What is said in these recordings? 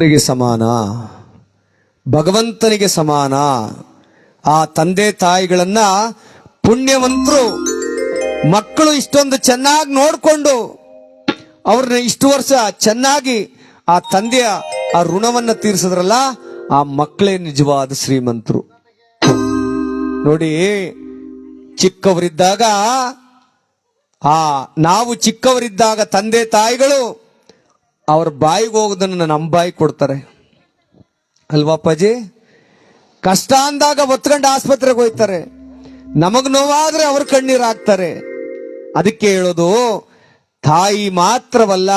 ದೇವರಿಗೆ ಸಮಾನ, ಭಗವಂತನಿಗೆ ಸಮಾನ, ಆ ತಂದೆ ತಾಯಿಗಳನ್ನ ಪುಣ್ಯವಂತರು, ಮಕ್ಕಳು ಇಷ್ಟೊಂದು ಚೆನ್ನಾಗಿ ನೋಡ್ಕೊಂಡು ಅವ್ರನ್ನ ಇಷ್ಟು ವರ್ಷ ಚೆನ್ನಾಗಿ ಆ ತಂದೆಯ ಆ ಋಣವನ್ನ ತೀರಿಸಿದ್ರಲ್ಲ, ಆ ಮಕ್ಕಳೇ ನಿಜವಾದ ಶ್ರೀಮಂತರು. ನೋಡಿ, ಚಿಕ್ಕವರಿದ್ದಾಗ, ಆ ನಾವು ಚಿಕ್ಕವರಿದ್ದಾಗ ತಂದೆ ತಾಯಿಗಳು ಅವ್ರ ಬಾಯಿಗೆ ಹೋಗೋದನ್ನ ನಮ್ಮ ಬಾಯಿ ಕೊಡ್ತಾರೆ. ಅಲ್ವಾಪ್ಪಾಜಿ ಕಷ್ಟ ಅಂದಾಗ ಒತ್ಕೊಂಡು ಆಸ್ಪತ್ರೆಗೆ ಹೋಯ್ತಾರೆ ನಮಗ್ ನೋವಾದ್ರೆ ಅವ್ರ ಕಣ್ಣೀರ್ ಹಾಕ್ತಾರೆ. ಅದಕ್ಕೆ ಹೇಳೋದು, ತಾಯಿ ಮಾತ್ರವಲ್ಲ,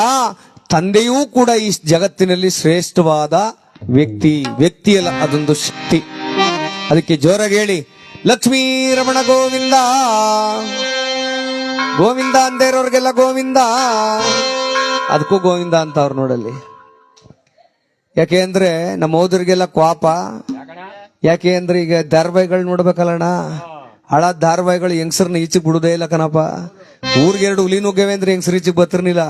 ತಂದೆಯೂ ಕೂಡ ಈ ಜಗತ್ತಿನಲ್ಲಿ ಶ್ರೇಷ್ಠವಾದ ವ್ಯಕ್ತಿ ವ್ಯಕ್ತಿಯಲ್ಲ ಅದೊಂದು ಶಕ್ತಿ. ಅದಕ್ಕೆ ಜೋರಾಗಿ ಹೇಳಿ, ಲಕ್ಷ್ಮೀ ರಮಣ ಗೋವಿಂದ. ಗೋವಿಂದ ಅಂದೇ ಇರೋರಿಗೆಲ್ಲ ಗೋವಿಂದ. ಅದಕ್ಕೂ ಗೋವಿಂದ ಅಂತ ಅವ್ರು ನೋಡಲ್ಲಿ. ಯಾಕೆ ಅಂದ್ರೆ ನಮ್ಮ ಓದರಿಗೆಲ್ಲ ಕ್ವಾಪ. ಯಾಕೆ ಅಂದ್ರೆ ಈಗ ಧಾರಾವಾಹಿಗಳು ನೋಡ್ಬೇಕಲ್ಲಣ್ಣ. ಹಳ ಧಾರಾವಾಹಿಗಳು ಹೆಂಗಸರ್ನ ಈಚೆಗೆ ಬಿಡುದೇ ಇಲ್ಲ ಕಣಪ್ಪ. ಊರಿಗೆ ಎರಡು ಹುಲಿ ನುಗ್ಗವೆ ಅಂದ್ರೆ ಹೆಂಗಸರು ಈಚೆ ಬತ್ತಿರ್ನಿಲ್ಲ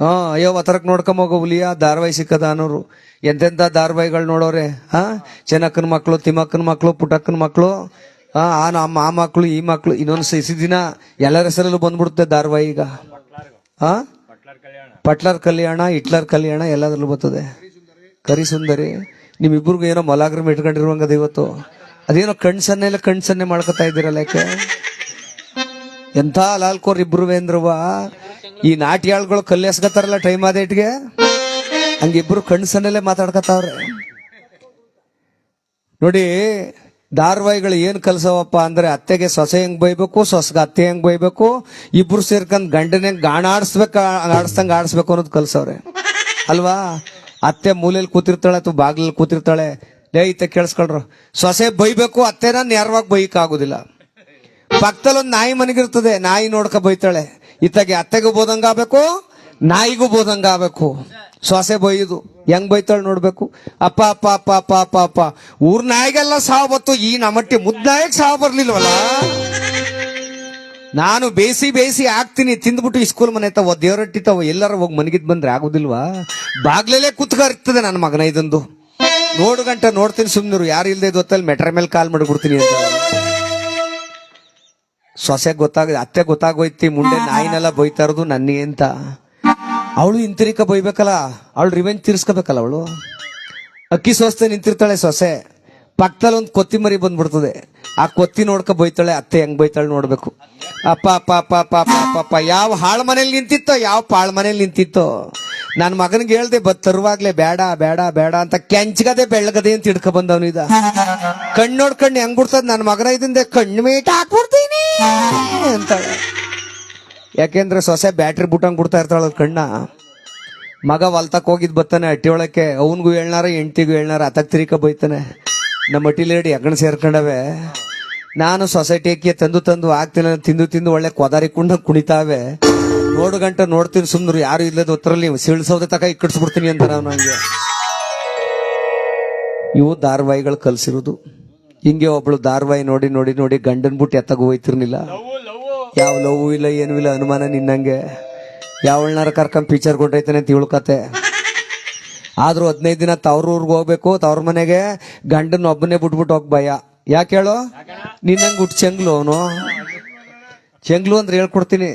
ಹಾ, ಅಯ್ಯೋ ಒತ್ತರಕ್ ನೋಡ್ಕೊಂಬೋಗೋ ಹುಲಿಯ ಧಾರಾವಾಹಿ ಸಿಕ್ಕದ ಅನ್ನೋರು. ಎಂತೆಂತ ಧಾರಾವಾಹಿಗಳು ನೋಡೋರೆ, ಹಾ? ಚೆನ್ನಕ್ಕನ ಮಕ್ಕಳು ತಿಮ್ಮಕ್ಕನ ಮಕ್ಕಳು ಪುಟಕ್ಕನ ಮಕ್ಕಳು ಹಾ? ಆ ನಮ್ಮ, ಆ ಮಕ್ಕಳು ಈ ಮಕ್ಕಳು ಇನ್ನೊಂದು ಸ- ಇಸಿ ದಿನ ಎಲ್ಲರ ಹೆಸರಲ್ಲೂ ಬಂದ್ಬಿಡುತ್ತೆ ಧಾರಾವಾಹಿ ಈಗ. ಹಾ? ಪಟ್ಲರ್ ಕಲ್ಯಾಣ, ಹಿಟ್ಲರ್ ಕಲ್ಯಾಣ ಎಲ್ಲದರಲ್ಲೂ ಬರ್ತದೆ. ಕರಿ ಸುಂದರಿ, ನಿಮ್ಮಿಬ್ರಿಗೂ ಏನೋ ಮಲಾಗ್ರಮ್ ಇಟ್ಕೊಂಡಿರುವಂಗದ ಇವತ್ತು. ಅದೇನೋ ಕಣ್ಸನ್ನೆ ಇಲ್ಲ ಕಣ್ಸನ್ನೆ ಮಾಡ್ಕೊತಾ ಇದ್ದೀರಲ್ಲ ಯಾಕೆ? ಎಂಥ ಲಾಲ್ಕೋರ್ ಇಬ್ರು ಅಂದ್ರವ ಈ ನಾಟ್ಯಾಳ್ಗಳು ಕಲ್ಲೆಸ್ಕತ್ತಾರಲ್ಲ ಟೈಮ್ ಆದೇಟ್ಗೆ ಹಂಗಿಬ್ರು ಕಣ್ಸನ್ನಲ್ಲೇ ಮಾತಾಡ್ಕತಾವ್ರೆ. ನೋಡಿ ಧಾರಾವಾಹಿಗಳು ಏನ್ ಕಲ್ಸವಪ್ಪ ಅಂದ್ರೆ ಅತ್ತೆಗೆ ಸೊಸೆ ಹೆಂಗ್ ಬೈಬೇಕು, ಸೊಸಗ ಅತ್ತೆ ಹೆಂಗ್ ಬೈಬೇಕು, ಇಬ್ರು ಸೇರ್ಕೊಂಡ್ ಗಂಡನ ಗಾಣ ಆಡಿಸ್ಬೇಕು, ಆಡಿಸ್ದಂಗ ಆಡಿಸ್ಬೇಕು ಅನ್ನೋದು ಕಲ್ಸವ್ರೆ. ಅಲ್ವಾ? ಅತ್ತೆ ಮೂಲೆಯಲ್ಲಿ ಕೂತಿರ್ತಾಳೆ ಅಥವಾ ಬಾಗ್ಲಲ್ಲಿ ಕೂತಿರ್ತಾಳೆ? ಲೇ ಇತ್ತೆ ಕೇಳಿಸ್ಕೊಳ್ರು. ಸೊಸೆ ಬೈಬೇಕು, ಅತ್ತೆನ ನೇರವಾಗಿ ಬೈಕ್ ಆಗುದಿಲ್ಲ ಪಕ್ಕದಲ್ಲಿ ಒಂದು ನಾಯಿ ಮನೆಗಿರ್ತದೆ, ನಾಯಿ ನೋಡ್ಕ ಬೈತಾಳೆ. ಇತ್ತಾಗೆ ಅತ್ತೆಗೂ ಬೋದಂಗ ಆಗ್ಬೇಕು, ನಾಯಿಗೂ ಬೋದಂಗ ಆಗ್ಬೇಕು. ಸೊಸೆ ಬೈಯುದು. ಹೆಂಗ್ ಬೈತಾಳೆ ನೋಡ್ಬೇಕು? ಅಪ್ಪ ಅಪ್ಪ ಅಪ್ಪ ಅಪ್ಪ ಅಪ್ಪ ಅಪ್ಪ. ಊರ್ ನಾಯಿಗೆಲ್ಲ ಸಾವು ಬತ್ತು, ಈ ನಮ್ಮಟ್ಟಿ ಮುದ್ದಾಯಕ್ ಸಾವು ಬರ್ಲಿಲ್ವಲ್ಲ? ನಾನು ಬೇಸಿ ಬೇಸಿ ಹಾಕ್ತೀನಿ ತಿಂದ್ಬಿಟ್ಟು ಈ ಸ್ಕೂಲ್ ಮನೆ ತಾವ ದೇವರಟ್ಟಿ ತಾವ ಎಲ್ಲಾರ ಹೋಗಿ ಮನೆಗಿದ್ ಬಂದ್ರೆ ಆಗುದಿಲ್ವಾ? ಬಾಗ್ಲಲ್ಲೇ ಕುತ್ಕರ್ತದೆ ನನ್ನ ಮಗನ ಇದೊಂದು. ನೋಡು ಗಂಟೆ, ನೋಡ್ತೀನಿ ಸುಮ್ನರು. ಯಾರು ಇಲ್ದೇ ಗೊತ್ತಲ್ಲಿ ಮೆಟ್ರ ಮೇಲೆ ಕಾಲ್ ಮಾಡ್ಬಿಡ್ತೀನಿ ಅಂತ. ಸೊಸೆ ಗೊತ್ತಾಗ, ಅತ್ತೆ ಗೊತ್ತಾಗೋಯ್ತಿ, ಮುಂದೆ ನಾಯಿನೆಲ್ಲ ಬೈತಾ ಇರೋದು ನನ್ನ ಅಂತ. ಅವಳು ಹಿಂತಿರಿಕ ಬೈಬೇಕಲ್ಲ, ಅವಳು ರಿವೆಂಜ್ ತೀರ್ಸ್ಕೋಬೇಕಲ್ಲ ಅವಳು? ಅಕ್ಕಿ ಸೋಸ್ತೆ ನಿಂತಿರ್ತಾಳೆ ಸೊಸೆ. ಪಕ್ಕದಲ್ಲಿ ಒಂದು ಕೊತ್ತಿಮರಿ ಬಂದ್ಬಿಡ್ತದೆ. ಆ ಕೊತ್ತಿ ನೋಡ್ಕ ಬೈತಾಳೆ, ಅತ್ತೆ ಹೆಂಗ್ ಬೈತಾಳೆ ನೋಡ್ಬೇಕು. ಅಪ್ಪ ಅಪ್ಪ ಅಪ್ಪ ಅಪ್ಪ ಅಪ್ಪ ಅಪ್ಪ ಯಾವ ಹಾಳು ಮನೇಲಿ ನಿಂತಿತ್ತೋ, ಯಾವ ಪಾಳ್ ಮನೇಲಿ ನಿಂತಿತ್ತೋ. ನನ್ನ ಮಗನಿಗೆ ಹೇಳ್ದೆ ಬತ್ ತರುವಾಗ್ಲೇ ಬೇಡ ಬೇಡ ಬೇಡ ಅಂತ ಕೆಂಚ್ಗದೆ, ಬೆಳ್ಳಗದೆ ಅಂತ ಹಿಡ್ಕೊ ಬಂದವನು ಇದ ಕಣ್ಣು ನೋಡ್ಕಣ್ಣು ಹೆಂಗ್ ಬಿಡ್ತದ ನನ್ನ ಮಗನ ಇದಿಂದ ಕಣ್ಣು ಮೇಟ ಹಾಕ್ಬಿಡ್ತೀನಿ ಅಂತಾಳೆ. ಯಾಕೆಂದ್ರೆ ಸೊಸೆ ಬ್ಯಾಟ್ರಿ ಬುಟ್ಟಂಗ್ ಬಿಡ್ತಾ ಇರ್ತಾಳ ಕಣ್ಣ. ಮಗ ಹೊಲ್ತಕ್ ಹೋಗಿದ್ ಬರ್ತಾನೆ, ಅಟ್ಟಿ ಒಳಕ್ಕೆ ಅವನ್ಗೂ ಹೇಳ್ನಾರ, ಹೆಂಡ್ತಿಗೂ ಹೇಳ್ನಾರ ಅತಕ್ ತಿರಿಕ ಬೈತಾನೆ. ನಮ್ಮ ಅಟ್ಟಿಲೇಡಿ ಎಗಣ ಸೇರ್ಕೊಂಡವೆ. ನಾನು ಸೊಸೈಟಿಗೆ ತಂದು ತಂದು ಆಗ್ತಿಲ್ಲ, ತಿಂದು ತಿಂದು ಒಳ್ಳೆ ಕೊದಾರಿ ಕುಂಡ ಕುಣಿತಾವೆ. ನೋಡು ಗಂಟೆ, ನೋಡ್ತೀನಿ ಸುಮ್ನರು, ಯಾರು ಇಲ್ಲದ ಉತ್ತರಲ್ಲಿ ಸಿಳ್ಸೋದೆ ತಕ ಇಕ್ಕಿಡ್ಸ್ಬಿಡ್ತೀನಿ ಅಂತ ನಾವು ನಂಗೆ ಇವು ಧಾರವಾಹಿಗಳು ಕಲ್ಸಿರೋದು. ಹಿಂಗೆ ಒಬ್ಳು ಧಾರವಾಹಿ ನೋಡಿ ನೋಡಿ ನೋಡಿ ಗಂಡನ್ ಬಿಟ್ಟು ಎತ್ತಗ ಹೋಯ್ತಿರ್ನಿಲ್ಲ ಯಾವ ಲವ್ ಇಲ್ಲ, ಏನೂ ಇಲ್ಲ, ಅನುಮಾನ ನಿನ್ನಂಗೆ. ಯಾವಳ್ನಾರ ಕರ್ಕೊಂಡ್ ಪಿಕ್ಚರ್ ಕೊಟ್ಟೈತಾನೆ ಅಂತ ತಿಳ್ಕತೆ ಆದ್ರೂ ಹದಿನೈದು ದಿನ ಊರ್ಗ್ ಹೋಗ್ಬೇಕು, ತವ್ರ ಮನೆಗೆ ಗಂಡನ ಒಬ್ಬನೇ ಬಿಟ್ಬಿಟ್ಟು ಹೋಗ್ ಭಯ. ಯಾಕೆ ಹೇಳು? ನಿನ್ನಂಗ್ ಹುಟ್ಟು ಚೆಂಗ್ಲು ಅವನು. ಚೆಂಗ್ಲು ಅಂದ್ರೆ ಹೇಳ್ಕೊಡ್ತೀನಿ.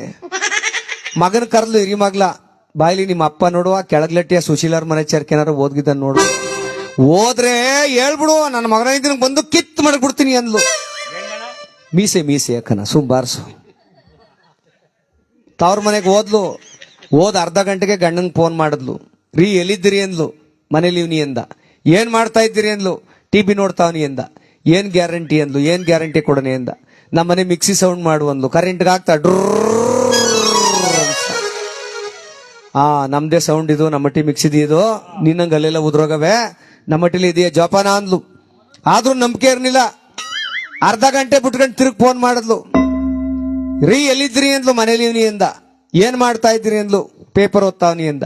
ಮಗನ ಕರ್ಲು ಹಿರಿ ಮಗ್ಲ. ಬಾಯ್ಲಿ ನಿಮ್ಮ ಅಪ್ಪ ನೋಡುವ, ಕೆಳಗ್ಲಟ್ಟಿಯ ಸುಶೀಲರ್ ಮನೆ ಚರ್ಕೆನಾರ ಓದ್ಗಿದ್ದ ನೋಡು. ಹೋದ್ರೆ ಹೇಳ್ಬಿಡು, ನನ್ನ ಮಗನ ಬಂದು ಕಿತ್ ಮಾಡಿಬಿಡ್ತೀನಿ ಅಂದ್ಲು. ಮೀಸೆ ಮೀಸೆ ಯಾಕನ ಸುಮ್ ಬಾರ್ಸು ತವ್ರ ಮನೆಗೆ ಹೋದ್ಲು. ಹೋದ ಅರ್ಧ ಗಂಟೆಗೆ ಗಂಡಂಗ್ ಫೋನ್ ಮಾಡಿದ್ಲು. ರೀ, ಎಲ್ಲಿದ್ದೀರಿ ಅಂದ್ಲು. ಮನೇಲಿ ಇವ್ನಿ ಅಂದ. ಏನ್ ಮಾಡ್ತಾ ಇದ್ದೀರಿ ಅಂದ್ಲು. ಟಿ ಬಿ ನೋಡ್ತಾವನಿ ಎಂದ ಏನ್ ಗ್ಯಾರಂಟಿ ಅಂದ್ಲು. ಏನ್ ಗ್ಯಾರಂಟಿ ಕೊಡನೆ ಅಂದ. ನಮ್ಮ ಮನೆ ಮಿಕ್ಸಿ ಸೌಂಡ್ ಮಾಡು ಅಂದ್ಲು. ಕರೆಂಟ್ಗೆ ಆಗ್ತಾ ಆ, ನಮ್ದೇ ಸೌಂಡ್ ಇದು, ನಮ್ಮ ಟಿ ಮಿಕ್ಸಿದ್ ಇದು. ನಿನ್ನಂಗೆ ಅಲ್ಲೆಲ್ಲ ಉದ್ರೋಗವೇ? ನಮ್ಮ ಟಿಲಿ ಇದೆಯಾ? ಜೋಪಾನ ಅಂದ್ಲು. ಆದ್ರೂ ನಂಬಿಕೆ ಇರಲಿಲ್ಲ. ಅರ್ಧ ಗಂಟೆ ಬಿಟ್ಕೊಂಡು ತಿರುಗಿ ಫೋನ್ ಮಾಡಿದ್ಲು. ರೀ ಎಲ್ಲಿದ್ರಿ ಅಂದ್ಲು ಮನೇಲಿ ಇವ್ನಿ ಅಂದ ಏನ್ ಮಾಡ್ತಾ ಇದ್ರಿ ಅಂದ್ಲು? ಪೇಪರ್ ಓದ್ತಾವ್ನಿ ಅಂದ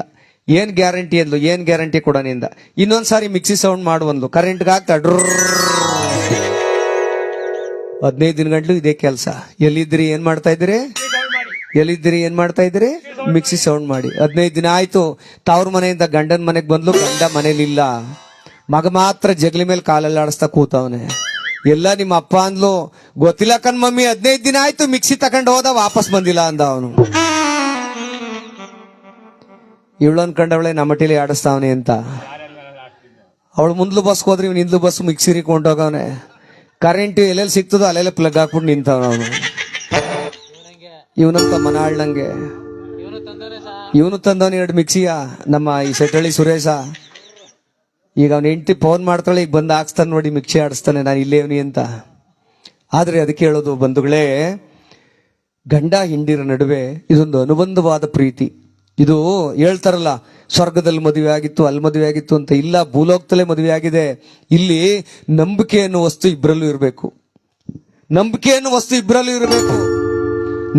ಏನ್ ಗ್ಯಾರಂಟಿ ಅಂದ್ಲು? ಏನ್ ಗ್ಯಾರಂಟಿ ಕೊಡೋನಿ ಅಂದ ಇನ್ನೊಂದ್ಸಾರಿ ಮಿಕ್ಸಿ ಸೌಂಡ್ ಮಾಡುವಂದ್ಲು ಕರೆಂಟ್ಗೆ ಆಗ್ತಾ ಹದಿನೈದು ದಿನ ಇದೇ ಕೆಲಸ. ಎಲ್ಲಿದ್ರಿ ಏನ್ ಮಾಡ್ತಾ ಇದ್ರಿ ಎಲ್ಲಿದ್ದೀರಿ? ಏನ್ ಮಾಡ್ತಾ ಇದ್ದೀರಿ? ಮಿಕ್ಸಿ ಸೌಂಡ್ ಮಾಡಿ. ಹದಿನೈದು ದಿನ ಆಯ್ತು. ತವ್ರ ಮನೆಯಿಂದ ಗಂಡನ ಮನೆಗೆ ಬಂದ್ಲು. ಗಂಡ ಮನೇಲಿಲ್ಲ. ಮಗ ಮಾತ್ರ ಜಗಲಿ ಮೇಲೆ ಕಾಲಲ್ಲಿ ಆಡಿಸ್ತಾ ಕೂತವನೆ. ಎಲ್ಲ ನಿಮ್ಮ ಅಪ್ಪ ಅಂದ್ಲು ಗೊತ್ತಿಲ್ಲ ಕಣ್ ಮಮ್ಮಿ ಹದಿನೈದು ದಿನ ಆಯ್ತು ಮಿಕ್ಸಿ ತಕೊಂಡ್ ಹೋದ ವಾಪಸ್ ಬಂದಿಲ್ಲ ಅಂದ ಅವನು. ಇವಳು ನಮ್ಮ ಟೀಲಿ ಆಡಿಸ್ತಾವನೆ ಅಂತ. ಅವಳು ಮುಂದ್ಲು ಬಸ್ ಹೋದ್ರೆ ಇವ್ನು ಹಿಂದ್ಲು ಬಸ್ ಮಿಕ್ಸಿ ಕೊಂಡೋಗವನೆ. ಕರೆಂಟ್ ಎಲ್ಲೆಲ್ಲಿ ಸಿಗ್ತದೋ ಅಲ್ಲೆಲ್ಲ ಪ್ಲಗ್ ಹಾಕ್ಬಿಟ್ಟು ನಿಂತವನ ಅವನು. ಇವನಂತ ಮನಾಳ್ನಂಗೆ ಇವನು ತಂದವನ ಎರಡು ಮಿಕ್ಸಿಯ ನಮ್ಮ ಈ ಸೆಟಳ್ಳಿ ಸುರೇಶ. ಈಗ ಅವ್ನ ಹೆಂಡತಿ ಫೋನ್ ಮಾಡ್ತಾಳೆ, ಈಗ ಬಂದು ಹಾಕ್ಸ್ತಾನೆ ನೋಡಿ, ಮಿಕ್ಸಿ ಆಡಿಸ್ತಾನೆ, ನಾನು ಇಲ್ಲೇ ಇವನಿ ಅಂತ. ಆದರೆ ಅದಕ್ಕೆ ಹೇಳೋದು, ಬಂಧುಗಳೇ, ಗಂಡ ಹಿಂಡಿರ ನಡುವೆ ಇದೊಂದು ಅನುಬಂಧವಾದ ಪ್ರೀತಿ. ಇದು ಹೇಳ್ತಾರಲ್ಲ, ಸ್ವರ್ಗದಲ್ಲಿ ಮದುವೆ ಆಗಿತ್ತು, ಅಲ್ಲಿ ಮದುವೆ ಆಗಿತ್ತು ಅಂತ. ಇಲ್ಲ, ಭೂಲೋಕದಲ್ಲೇ ಮದುವೆ ಆಗಿದೆ. ಇಲ್ಲಿ ನಂಬಿಕೆ ಅನ್ನೋ ವಸ್ತು ಇಬ್ಬರಲ್ಲೂ ಇರಬೇಕು. ನಂಬಿಕೆ ಅನ್ನೋ ವಸ್ತು ಇಬ್ಬರಲ್ಲೂ ಇರಬೇಕು.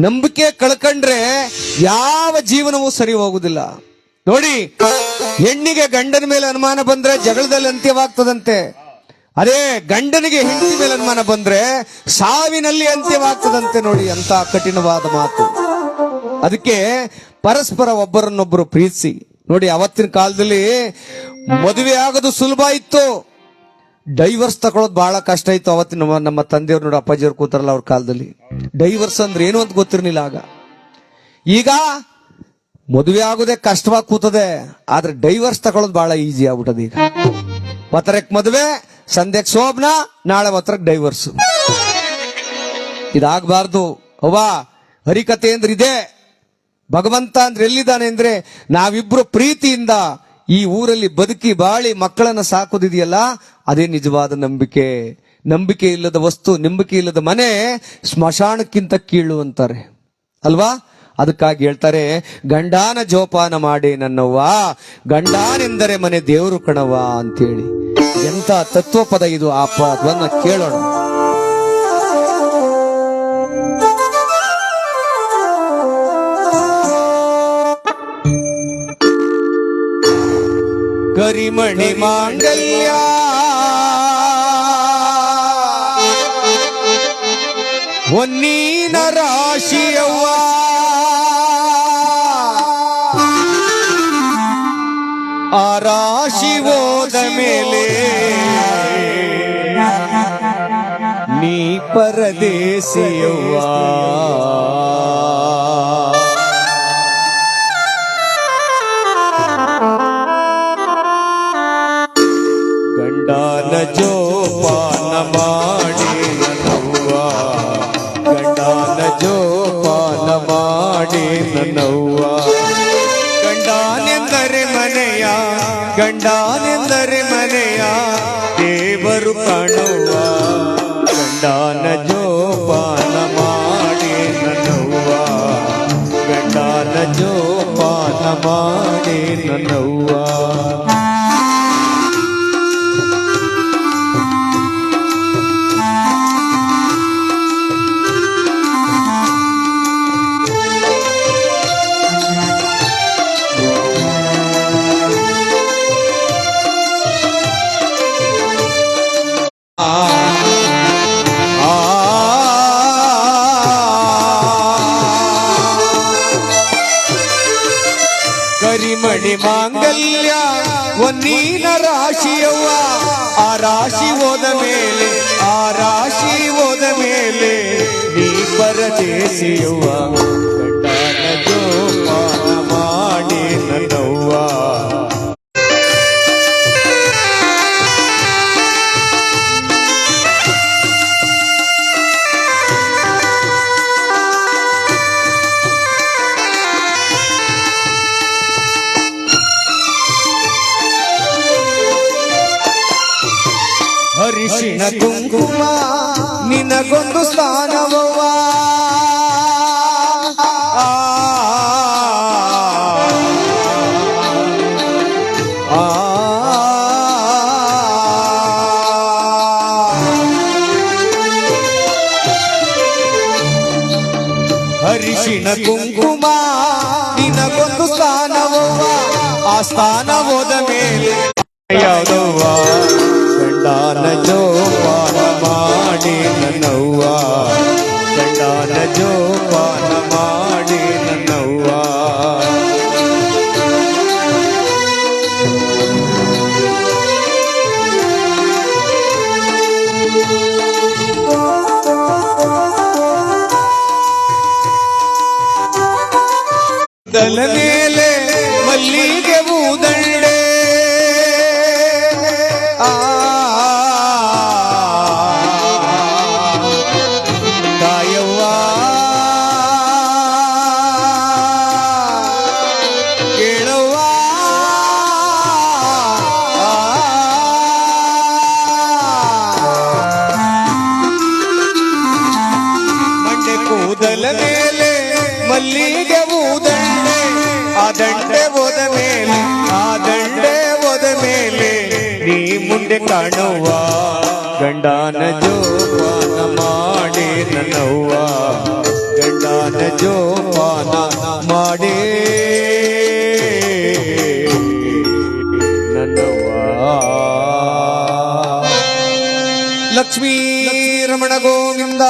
ನಂಬಿಕೆ ಕಳ್ಕಂಡ್ರೆ ಯಾವ ಜೀವನವೂ ಸರಿ ಹೋಗುದಿಲ್ಲ. ನೋಡಿ ಹೆಣ್ಣಿಗೆ ಗಂಡನ ಮೇಲೆ ಅನುಮಾನ ಬಂದ್ರೆ ಜಗಳದಲ್ಲಿ ಅಂತ್ಯವಾಗ್ತದಂತೆ. ಅದೇ ಗಂಡನಿಗೆ ಹೆಂಡತಿ ಮೇಲೆ ಅನುಮಾನ ಬಂದ್ರೆ ಸಾವಿನಲ್ಲಿ ಅಂತ್ಯವಾಗ್ತದಂತೆ ನೋಡಿ ಅಂತ ಕಠಿಣವಾದ ಮಾತು. ಅದಕ್ಕೆ ಪರಸ್ಪರ ಒಬ್ಬರನ್ನೊಬ್ಬರು ಪ್ರೀತಿಸಿ. ನೋಡಿ ಅವತ್ತಿನ ಕಾಲದಲ್ಲಿ ಮದುವೆ ಆಗೋದು ಸುಲಭ ಇತ್ತು. ಡೈವರ್ಸ್ ತಗೊಳ್ಳೋದು ಬಹಳ ಕಷ್ಟ ಇತ್ತು ಅವತ್ತಿನ ನಮ್ಮ ತಂದೆಯವ್ರು ನೋಡಿ ಅಪ್ಪಾಜಿಯವ್ರು ಕೂತಾರಲ್ಲ ಅವ್ರ ಕಾಲದಲ್ಲಿ. ಡೈವರ್ಸ್ ಅಂದ್ರೆ ಏನು ಅಂತ ಗೊತ್ತಿರಲಿಲ್ಲ ಆಗ. ಈಗ ಮದುವೆ ಆಗೋದೇ ಕಷ್ಟವಾಗಿ ಕೂತದೆ, ಆದ್ರೆ ಡೈವರ್ಸ್ ತಗೊಳ್ಳೋದು ಬಹಳ ಈಸಿ ಆಗ್ಬಿಟ್ಟದ ಈಗ. ಪತ್ರಕ್ ಮದುವೆ, ಸಂಧ್ಯಕ್ ಶೋಭನ, ನಾಳೆ ಪತ್ರಕ್ ಡೈವರ್ಸ್ ಇದಾಗಬಾರ್ದು. ಅವ್ವ, ಹರಿಕತೆ ಅಂದ್ರೆ ಇದೆ. ಭಗವಂತ ಅಂದ್ರೆ ಎಲ್ಲಿದ್ದಾನೆ ಅಂದ್ರೆ, ನಾವಿಬ್ರು ಪ್ರೀತಿಯಿಂದ ಈ ಊರಲ್ಲಿ ಬದುಕಿ ಬಾಳಿ ಮಕ್ಕಳನ್ನ ಸಾಕೋದಿದೆಯಲ್ಲ, ಅದೇ ನಿಜವಾದ ನಂಬಿಕೆ. ನಂಬಿಕೆ ಇಲ್ಲದ ವಸ್ತು, ನಂಬಿಕೆ ಇಲ್ಲದ ಮನೆ, ಸ್ಮಶಾನಕ್ಕಿಂತ ಕೀಳು ಅಂತಾರೆ. ಅಲ್ವಾ? ಅದಕ್ಕಾಗಿ ಹೇಳ್ತಾರೆ, ಗಂಡಾನ ಜೋಪಾನ ಮಾಡಿ ನನ್ನವ್ವ, ಗಂಡಾನೆಂದರೆ ಮನೆ ದೇವರು ಕಣವ ಅಂತೇಳಿ. ಎಂತ ತತ್ವ ಪದ ಇದು ಆ ಪದವನ್ನ ಕೇಳೋಣ. ಕರಿಮಣಿ ಮಾಂಗಲ್ಯ. ಒನ್ನೀನ ರಾಶಿಯವ್ವ ಪರದೇಶಿಯವ್ವ ಗಂಡನ ಜೋಪಾನ ಮಾಡಿ ನನ್ನವ್ವ ಗಂಡನ ಜೋಪಾನ ಮಾಡಿ ನನ್ನವ್ವ ಗಂಡನೆಂದರೆ ಮನೆಯ ಗಂಡನೆಂದರೆ ಮನೆಯ ದೇವರು ಕಾಣುವ. ಗಂಡನ ಜೋಪಾನ ಮಾಡಿ ನನ್ನವ್ವ ಗಂಡನ ಜೋಪಾನ ಮಾಡಿ ನನ್ನವ್ವ ಕರಿಮಣಿ ಮಾಂಗಲ್ಯ ಒನ್ನೀನ ರಾಶಿಯವ್ವ. ಆ ರಾಶಿ ಹೋದ ಮೇಲೆ, ಆ ರಾಶಿ ಹೋದ ಮೇಲೆ ನೀ ಪರದೇಶಿಯವ್ವ. ಮಾಡಿ ನನ್ನವ್ವ. ನಿನಗೊಂದು ಸ್ಥಾನವವ್ವ ಹರಿಶಿಣ ಕುಂಕುಮ ನಿನಗೊಂದು ಸ್ಥಾನವವ್ವ ಆ ಸ್ಥಾನ ಹೋದ ಮೇಲೆ ಯಾವುದವ್ವ ಗಂಡನ ಜೋಪಾನ ಮಾಡಿ ನನ್ನವ್ವ ಗಂಡಾನ ಜೋಪಾನ ಮಾಡಿ ನನ್ನವ್ವ ತಲನೇ ದಂಡೆ ಹೋದ ಮೇಲೆ, ಆ ದಂಡೆ ಹೋದ ಮೇಲೆ ನೀ ಮುಂದೆ ಕಾಣುವ, ಗಂಡಾನ ಜೋಪಾನ ಮಾಡಿ ನನ್ನವ್ವ, ಗಂಡಾನ ಜೋಪಾನ ಮಾಡಿ ನನ್ನವ್ವ. ಲಕ್ಷ್ಮೀ ರಮಣ ಗೋವಿಂದ